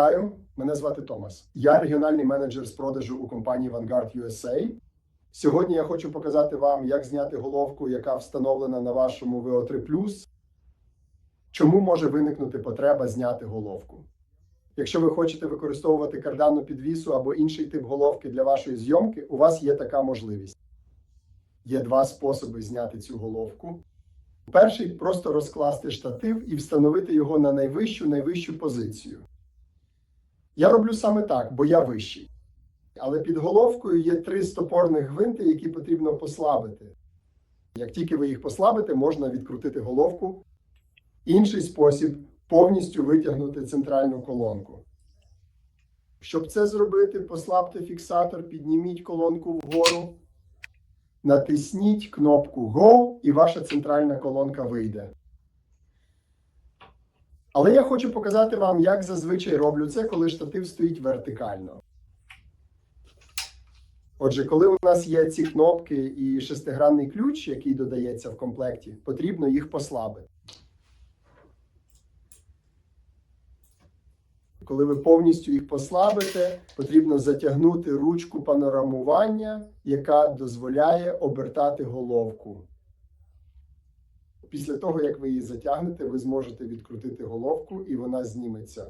Вітаю, мене звати Томас. Я регіональний менеджер з продажу у компанії Vanguard USA. Сьогодні я хочу показати вам, як зняти головку, яка встановлена на вашому VO3+. Чому може виникнути потреба зняти головку? Якщо ви хочете використовувати карданну підвісу або інший тип головки для вашої зйомки, у вас є така можливість. Є два способи зняти цю головку. Перший просто розкласти штатив і встановити його на найвищу найвищу позицію. Я роблю саме так, бо я вищий. Але під головкою є три стопорних гвинти, які потрібно послабити. Як тільки ви їх послабите, можна відкрутити головку. Інший спосіб повністю витягнути центральну колонку. Щоб це зробити, послабте фіксатор, підніміть колонку вгору, натисніть кнопку Go, і ваша центральна колонка вийде. Але я хочу показати вам, як зазвичай роблю це, коли штатив стоїть вертикально. Отже, коли у нас є ці кнопки і шестигранний ключ, який додається в комплекті, потрібно їх послабити. Коли ви повністю їх послабите, потрібно затягнути ручку панорамування, яка дозволяє обертати головку. Після того, як ви її затягнете, ви зможете відкрутити головку і вона зніметься.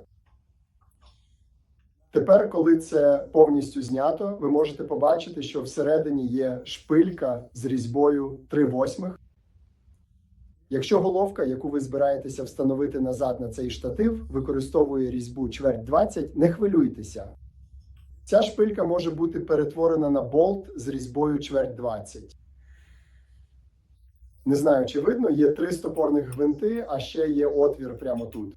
Тепер, коли це повністю знято, ви можете побачити, що всередині є шпилька з різьбою 3 восьмих. Якщо головка, яку ви збираєтеся встановити назад на цей штатив, використовує різьбу чверть 20, не хвилюйтеся. Ця шпилька може бути перетворена на болт з різьбою чверть 20. Не знаю, чи видно, є три стопорних гвинти, а ще є отвір прямо тут.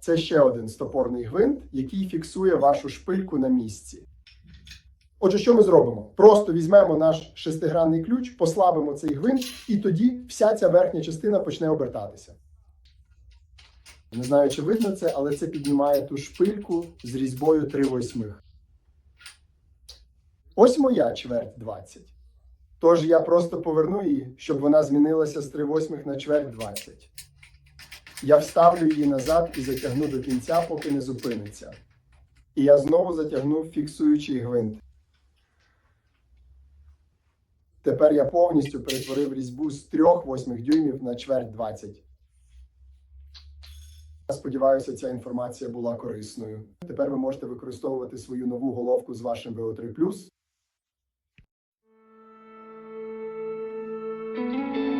Це ще один стопорний гвинт, який фіксує вашу шпильку на місці. Отже, що ми зробимо? Просто візьмемо наш шестигранний ключ, послабимо цей гвинт, і тоді вся ця верхня частина почне обертатися. Не знаю, чи видно це, але це піднімає ту шпильку з різьбою 3 восьмих. Ось моя чверть 20. Тож я просто поверну її, щоб вона змінилася з 3 восьмих на чверть 20. Я вставлю її назад і затягну до кінця, поки не зупиниться. І я знову затягну фіксуючий гвинт. Тепер я повністю перетворив різьбу з 3 восьмих дюймів на чверть 20. Я сподіваюся, ця інформація була корисною. Тепер ви можете використовувати свою нову головку з вашим VO3+, Música